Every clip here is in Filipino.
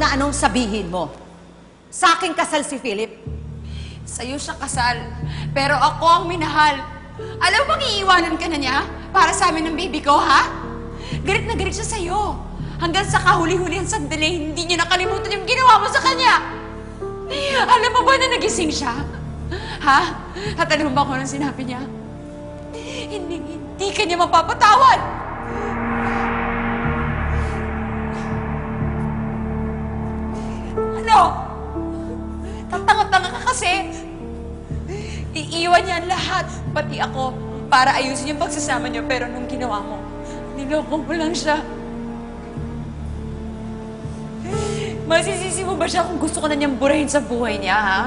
na anong sabihin mo. Sa aking kasal si Philip. Sa'yo siya kasal. Pero ako ang minahal. Alam mo iiwanan ka na niya? Para sa amin ng baby ko, ha? Galit na galit siya sa'yo. Hanggang sa kahuli-huli ang sandali, hindi niya nakalimutan yung ginawa mo sa kanya. Alam mo ba na nagising siya? Ha? At alam mo ba kung anong sinabi niya? Hindi, hindi ka niya mapapatawad. Iiwan niya lahat, pati ako, para ayusin yung pagsasama niyo. Pero nung ginawa mo, niloko mo lang siya. Masisisi mo ba siya kung gusto ko na niyang burahin sa buhay niya, ha?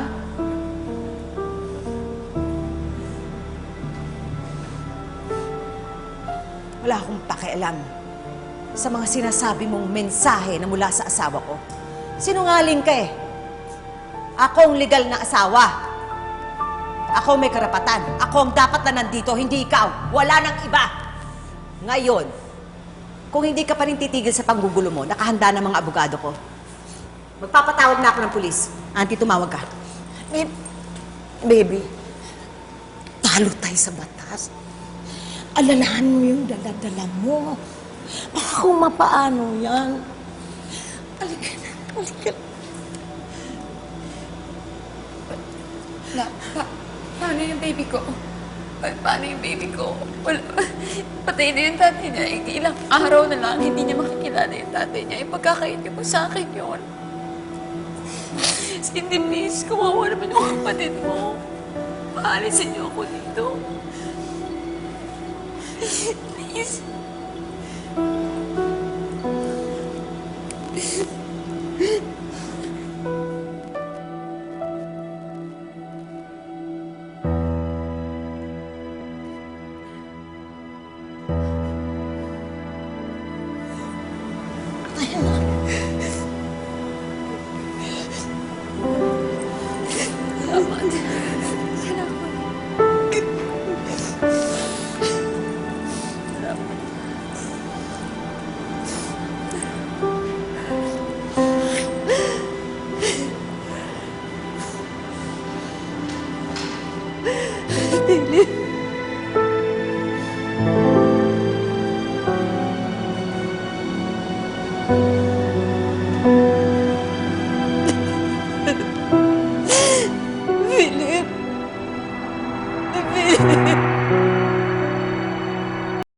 Wala akong pakialam sa mga sinasabi mong mensahe na mula sa asawa ko. Sinungaling ka eh. Ako ang legal na asawa. Ako may karapatan. Ako ang dapat na nandito, hindi ikaw. Wala nang iba. Ngayon, kung hindi ka pa rin titigil sa panggugulo mo, nakahanda na mga abogado ko. Magpapatawag na ako ng pulis. Auntie, tumawag ka. Babe, baby, talo tayo sa batas. Alalahan mo yung daladala mo. Baka kung mapaano yan. Halika na, halika na. Na, pa, paano yung baby ko? Pa, paano yung baby ko? Wala, patay na yung tatay niya. I- Ilang araw na lang, hindi niya makikilala yung tatay niya. Ipagkakait niyo po sa akin yun. Cindy, please, kumawa naman yung kapatid mo. Paalisin niyo ako dito. Please.